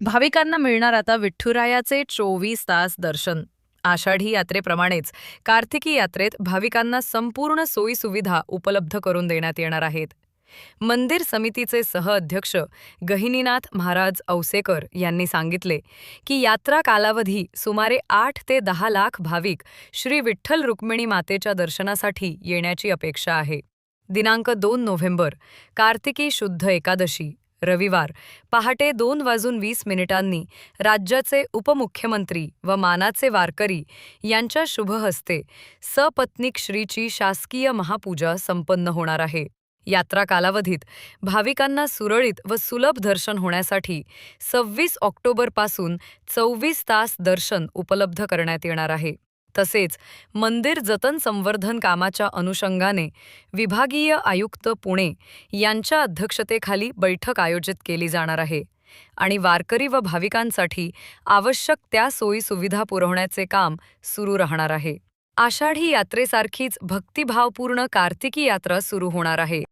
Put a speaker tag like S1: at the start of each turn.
S1: भाविकांना मिळणार आता विठ्ठुरायाचे चोवीस तास दर्शन. आषाढी यात्रेप्रमाणेच कार्तिकी यात्रेत भाविकांना संपूर्ण सोयीसुविधा उपलब्ध करून देण्यात येणार आहेत. मंदिर समितीचे सहअध्यक्ष गहिनीनाथ महाराज औसेकर यांनी सांगितले की यात्रा कालावधी सुमारे आठ ते दहा लाख भाविक श्री विठ्ठल रुक्मिणी मातेच्या दर्शनासाठी येण्याची अपेक्षा आहे. दिनांक दोन नोव्हेंबर कार्तिकी शुद्ध एकादशी रविवार पहाटे दोन वाजून वीस मिनिटांनी राज्याचे उपमुख्यमंत्री व मानाचे वारकरी यांच्या शुभहस्ते सपत्नीक श्रीची शासकीय महापूजा संपन्न होणार आहे. यात्रा कालावधीत भाविकांना सुरळीत व सुलभ दर्शन होण्यासाठी सव्वीस ऑक्टोबरपासून चोवीस तास दर्शन उपलब्ध करण्यात येणार आहे. तसेच मंदिर जतन संवर्धन कामाच्या अनुषंगाने विभागीय आयुक्त पुणे यांच्या अध्यक्षतेखाली बैठक आयोजित केली जाणार आहे. आणि वारकरी व भाविकांसाठी आवश्यक त्या सोयीसुविधा पुरवण्याचे काम सुरू राहणार आहे. आषाढी यात्रेसारखीच भक्तिभावपूर्ण कार्तिकी यात्रा सुरू होणार आहे.